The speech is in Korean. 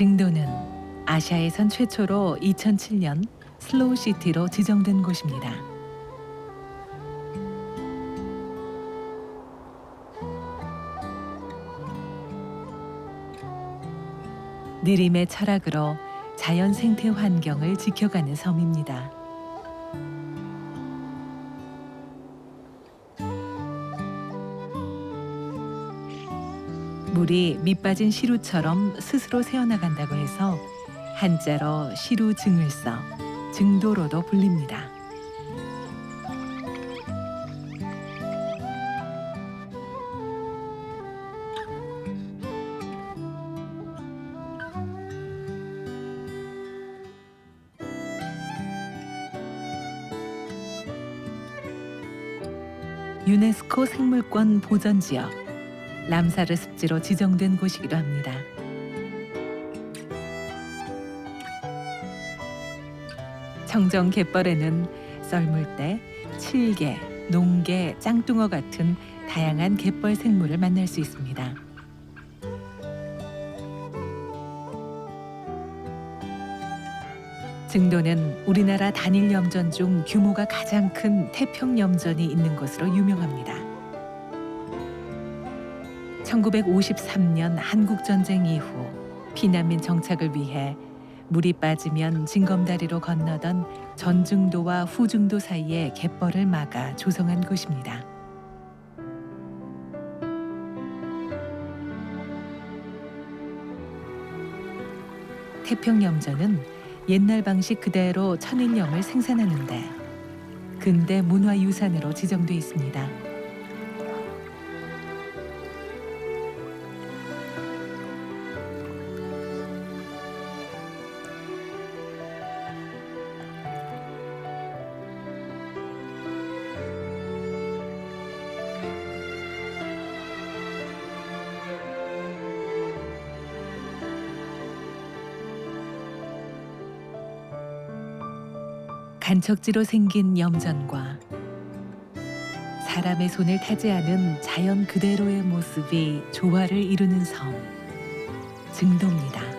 증도는 아시아에선 최초로 2007년 슬로우 시티로 지정된 곳입니다. 느림의 철학으로 자연 생태 환경을 지켜가는 섬입니다. 물이 밑빠진 시루처럼 스스로 새어나간다고 해서 한자로 시루증을 써 증도로도 불립니다. 유네스코 생물권 보전 지역 람사르 습지로 지정된 곳이기도 합니다. 청정 갯벌에는 썰물대, 칠개, 농개, 짱뚱어 같은 다양한 갯벌 생물을 만날 수 있습니다. 증도는 우리나라 단일 염전 중 규모가 가장 큰 태평 염전이 있는 곳으로 유명합니다. 1953년 한국 전쟁 이후 피난민 정착을 위해 물이 빠지면 징검다리로 건너던 전증도와 후증도 사이에 갯벌을 막아 조성한 곳입니다. 태평염전은 옛날 방식 그대로 천일염을 생산하는데 근대 문화유산으로 지정돼 있습니다. 간척지로 생긴 염전과 사람의 손을 타지 않은 자연 그대로의 모습이 조화를 이루는 섬 증도입니다.